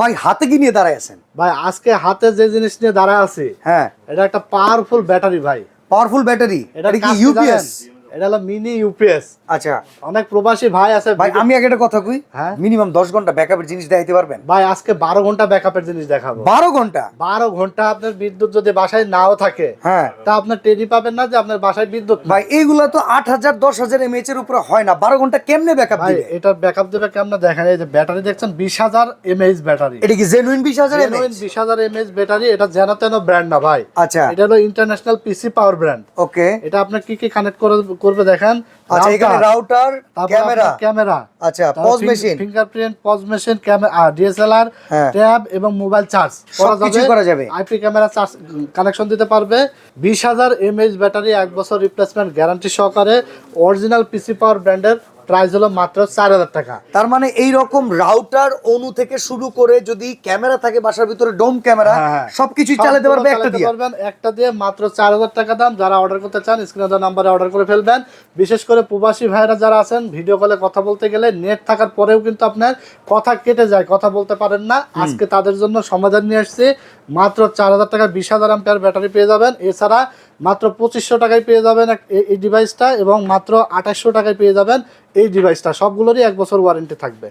ভাই হাতে কি নিয়ে দাঁড়ায় আছেন? ভাই আজকে হাতে যে জিনিস নিয়ে দাঁড়ায় আছে হ্যাঁ। এটা একটা পাওয়ারফুল ব্যাটারি ভাই। পাওয়ারফুল ব্যাটারি এটা কি ইউপিএস? এটা হলো মিনি ইউপিএস আচ্ছা। অনেক প্রবাসী ভাই আছে ভাই আমি আগে একটা কথা কই? হ্যাঁ? মিনিমাম দশ ঘণ্টা ব্যাকআপের জিনিস দেখাইতে পারবেন? ভাই আজকে বারো ঘণ্টা ব্যাকআপের জিনিস দেখাবো। বারো ঘণ্টা? বারো ঘণ্টা আপনার বিদ্যুৎ যদি বাসায় নাও থাকে হ্যাঁ। তা আপনার টেরি পাবেন না যে আপনার বাসায় বিদ্যুৎ ভাই এইগুলা তো আট হাজার দশ হাজার এমএচ এর উপরে হয় না। বারো ঘণ্টা কেমনে ব্যাকআপ ভাই দিবে? এটার ব্যাকআপ দেবে কেমন? দেখেন এই যে ব্যাটারি দেখছেন বিশ হাজার এমএইচ ব্যাটারি এটা কি জেনুইন বিশ হাজার এমএচ বিশ হাজার এমএইচ ব্যাটারি এটা যেন তেন ব্র্যান্ড না ভাই। আচ্ছা। এটা হলো ইন্টারন্যাশনাল পিসি পাওয়ার ব্র্যান্ড ওকে এটা আপনার কি কি কানেক্ট করে করবে দেখেন আচ্ছা এখানে রাউটার ক্যামেরা। ক্যামেরা। আচ্ছা POS machine fingerprint POS machine camera DSLR. Tab এবং মোবাইল চার্জ সবকিছুই করা যাবে। আইপি ক্যামেরা চার্জ কানেকশন দিতে পারবে। বিশ হাজার এমএইচ ব্যাটারি এক বছর রিপ্লেসমেন্ট গ্যারান্টি সহকারে অরিজিনাল পিসি পাওয়ার ব্র্যান্ডের প্রাইস হলো মাত্র চার হাজার টাকা। তার মানে এই রকম রাউটার অনু থেকে শুরু করে যদি ক্যামেরা থাকে বাসার ভিতরে ডোম ক্যামেরা হ্যাঁ, হ্যাঁ। চালাতে পারবে একটা দিয়ে। পারবেন একটা দিয়ে মাত্র চার হাজার টাকা দাম। যারা অর্ডার করতে চান স্ক্রিনে দেওয়া নাম্বারে অর্ডার করে ফেলবেন। বিশেষ করে প্রবাসী ভাইরা যারা আছেন ভিডিও কলে কথা বলতে গেলে নেট থাকার পরেও কিন্তু আপনার কথা কেটে যায় কথা বলতে পারেন না। আজকে তাদের জন্য সমাধান নিয়ে আসছে মাত্র চার হাজার টাকা বিশ হাজার আম্পিয়ার ব্যাটারি পেয়ে যাবেন। এছাড়া মাত্র পঁচিশশো টাকায় পেয়ে যাবেন এই ডিভাইসটা এবং মাত্র আঠাশশো টাকায় পেয়ে যাবেন এই ডিভাইসটা সবগুলোরই এক বছর ওয়ারেন্টি থাকবে।